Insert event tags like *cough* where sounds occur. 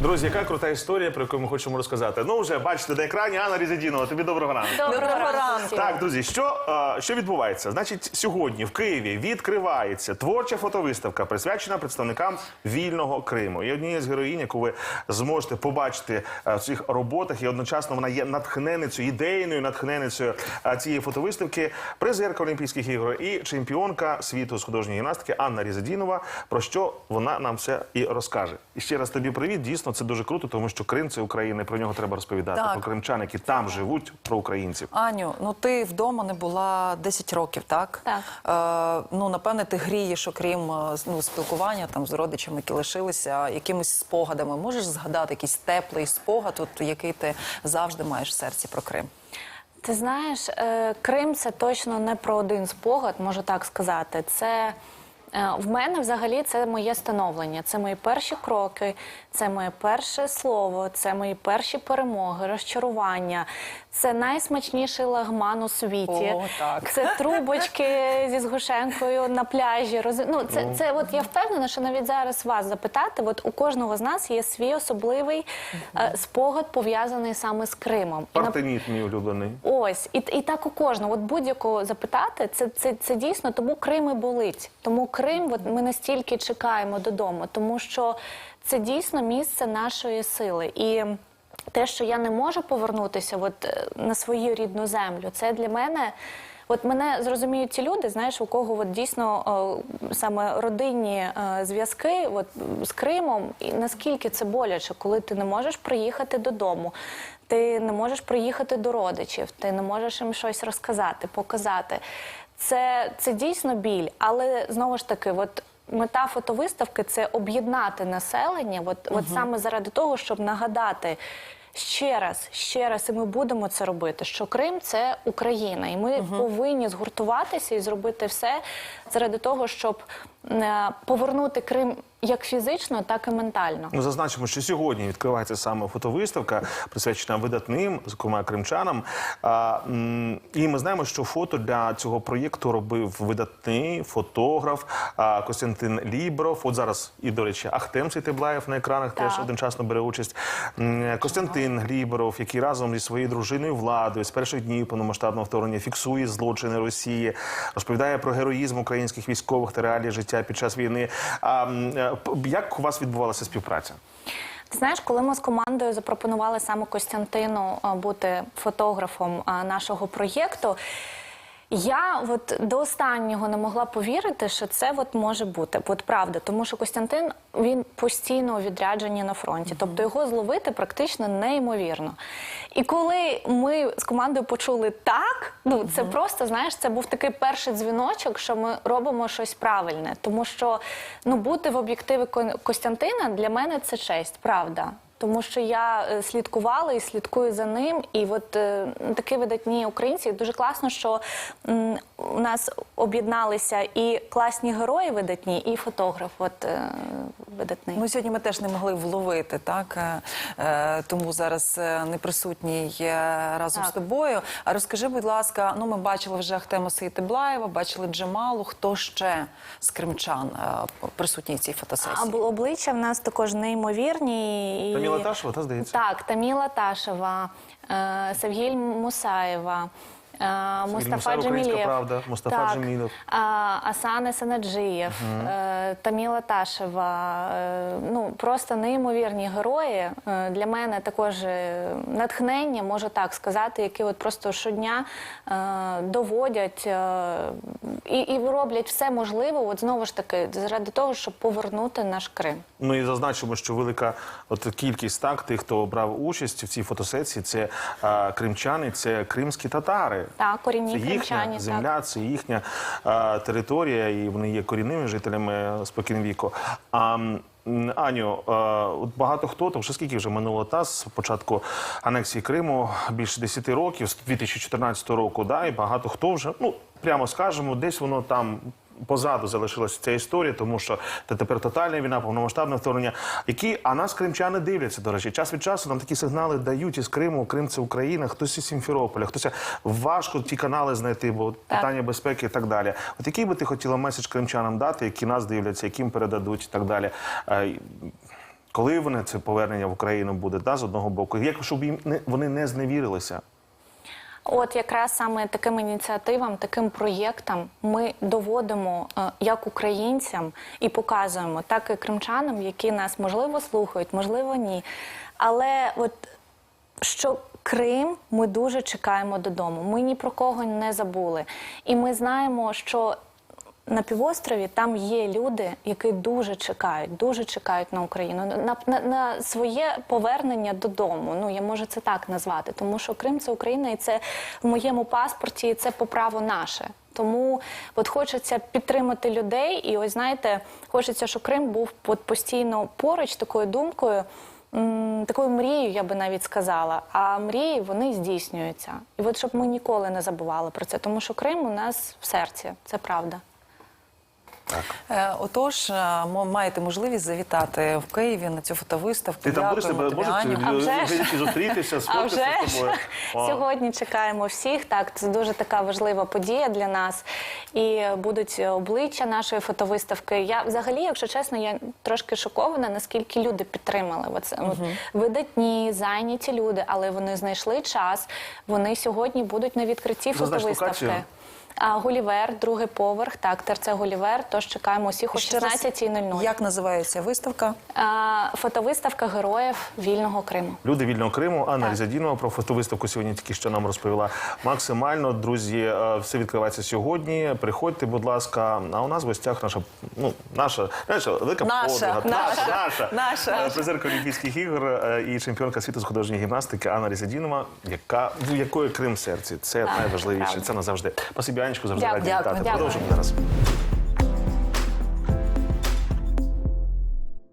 Друзі, яка крута історія, про яку ми хочемо розказати. Ну, вже бачите на екрані Анна Різадінова. Тобі доброго ранку. Доброго ранку. Так, друзі, що, е, що відбувається? Значить, сьогодні в Києві відкривається творча фотовиставка, присвячена представникам вільного Криму. І однією з героїнь, яку ви зможете побачити е, в цих роботах, і одночасно вона є натхненницею, ідейною натхненницею е, цієї фотовиставки, призерка Олімпійських ігор і чемпіонка світу з художньої гімнастики Анна Різадінова. Про що вона нам все і розкаже. І ще раз тобі привіт. Дійсно, це дуже круто, тому що Крим це Україна. і Про нього треба розповідати. Так. Про кримчан, які там живуть, про українців. Аню, ну ти вдома не була 10 років, так? Так. Е, ну, напевне, ти грієш, окрім е, ну, спілкування там, з родичами, які лишилися, якимись спогадами. Можеш згадати якийсь теплий спогад, от, який ти завжди маєш в серці про Крим? Ти знаєш, е, Крим це точно не про один спогад, можу так сказати. Це в мене взагалі це моє становлення, це мої перші кроки, це моє перше слово, це мої перші перемоги, розчарування. Це найсмачніший лагман у світі. О, так. Це трубочки *laughs* зі згушенкою на пляжі. Роз... Ну, це, це от я впевнена, що навіть зараз вас запитати, от у кожного з нас є свій особливий е, спогад пов'язаний саме з Кримом. Партеніт мій улюблений. Ось, і, і так у кожного. От будь-якого запитати, це, це, це дійсно, тому Крим і болить. Тому Крим, от ми настільки чекаємо додому, тому що це дійсно місце нашої сили. І те, що я не можу повернутися от, е, на свою рідну землю, це для мене. От мене зрозуміють ті люди, знаєш, у кого от дійсно е, саме родинні е, зв'язки от, з Кримом, і наскільки це боляче, коли ти не можеш приїхати додому, ти не можеш приїхати до родичів, ти не можеш їм щось розказати, показати. Це, це дійсно біль, але знову ж таки, от. Мета фотовиставки це об'єднати населення, от, от саме заради того, щоб нагадати ще раз, ще раз, і ми будемо це робити. Що Крим це Україна, і ми повинні згуртуватися і зробити все заради того, щоб е, повернути Крим як фізично, так і ментально. Ну, зазначимо, що сьогодні відкривається саме фотовиставка, присвячена видатним, зокрема кримчанам. А, і ми знаємо, що фото для цього проєкту робив видатний фотограф а, Костянтин Лібров. От зараз і, до речі, Ахтем Ситиблаєв на екранах теж одночасно бере участь. Костянтин Гліберов, який разом зі своєю дружиною владою з перших днів повномасштабного вторгнення фіксує злочини Росії, розповідає про героїзм українських військових та реалії життя під час війни. А е, як у вас відбувалася співпраця? Ти знаєш, коли ми з командою запропонували саме Костянтину бути фотографом нашого проєкту. Я от до останнього не могла повірити, що це от може бути. От правда, тому що Костянтин він постійно у відрядженні на фронті, тобто його зловити практично неймовірно. І коли ми з командою почули так, ну це просто знаєш, це був такий перший дзвіночок, що ми робимо щось правильне, тому що ну бути в об'єктиві Ко- Костянтина для мене це честь, правда. Тому що я е, слідкувала і слідкую за ним, і от е, такі видатні українці. Дуже класно, що у нас об'єдналися і класні герої видатні, і фотограф. От е, видатний. Ну, сьогодні ми теж не могли вловити, так? Тому зараз не присутній разом Так. з тобою. А розкажи, будь ласка, ну ми бачили вже Ахтема Сейтеблаєва, бачили Джемалу. Хто ще з кримчан присутній в цій фотосесії? А обличчя в нас також неймовірні. І... Таміла Ташева, та здається? Так, Таміла Ташева, е, Севгіль Мусаєва. Е, Мустафа Мусаєв, «Українська Джемілєв. правда», Мустафа так, Джемілєв. Асане Санаджиєв, е, Таміла Ташева. е, Ну, просто неймовірні герої. Для мене також натхнення, можу так сказати, які от просто щодня доводять і, і роблять все можливе, от знову ж таки, заради того, щоб повернути наш Крим. Ну і зазначимо, що велика от кількість так тих, хто брав участь в цій фотосесії, це кримчани, це кримські татари. Так, корінні Це їхня кримчані, так. це їхня а, територія, і вони є корінними жителями спокійвіку. А Аню, от багато хто, там вже скільки вже минуло та з початку анексії Криму, більше 10 років, з 2014 року, да, і багато хто вже, ну прямо скажемо, десь воно там позаду залишилася ця історія, тому що це тепер тотальна війна, повномасштабне вторгнення. Які а нас кримчани дивляться. До речі, час від часу нам такі сигнали дають із Криму. Крим це Україна, хтось із Сімферополя, хтось важко ті канали знайти, бо питання безпеки і так далі. От який би ти хотіла меседж кримчанам дати, які нас дивляться, яким передадуть і так далі. Е, Коли вони це повернення в Україну буде, да, з одного боку, як щоб їм не вони не зневірилися. От якраз саме таким ініціативам, таким проєктам ми доводимо е, як українцям і показуємо, так і кримчанам, які нас можливо слухають, можливо, ні. Але от що Крим ми дуже чекаємо додому. Ми ні про кого не забули. І ми знаємо, що на півострові там є люди, які дуже чекають, дуже чекають на Україну, на, на, на своє повернення додому. Ну я можу це так назвати, тому що Крим це Україна, і це в моєму паспорті, і це по праву наше. Тому от хочеться підтримати людей, і ось знаєте, хочеться, щоб Крим був от постійно поруч такою думкою. Такою мрією, я би навіть сказала, а мрії вони здійснюються. І от щоб ми ніколи не забували про це, тому що Крим у нас в серці, це правда. Е, Отож, е, мо- маєте можливість завітати в Києві на цю фотовиставку. Ти там будеш тебе можуть зустрітися, сфоткатися з тобою. сьогодні чекаємо всіх. Так, це дуже така важлива подія для нас. І будуть обличчя нашої фотовиставки. Я взагалі, якщо чесно, я трошки шокована, наскільки люди підтримали. Оце от видатні, зайняті люди, але вони знайшли час. Вони сьогодні будуть на відкритті фотовиставки. А Гулівер, другий поверх, так, ТРЦ Гулівер. Тож чекаємо усіх о Ще раз, 16.00. Як називається виставка? А, Фотовиставка героїв вільного Криму. Люди вільного Криму, Анна. Різадінова про фотовиставку сьогодні тільки що нам розповіла максимально. Друзі, е, все відкривається сьогодні. Приходьте, будь ласка. А у нас в гостях наша, ну, наша, наша велика Наша, подруга. наша, наша, наша. Е, призерка Олімпійських ігор е, і чемпіонка світу з художньої гімнастики Анна Різадінова, яка в якої Крим в серці. Це найважливіше. Це назавжди. Спасибі, Анечку, завжди раді вітати. Дякую. Продовжимо зараз.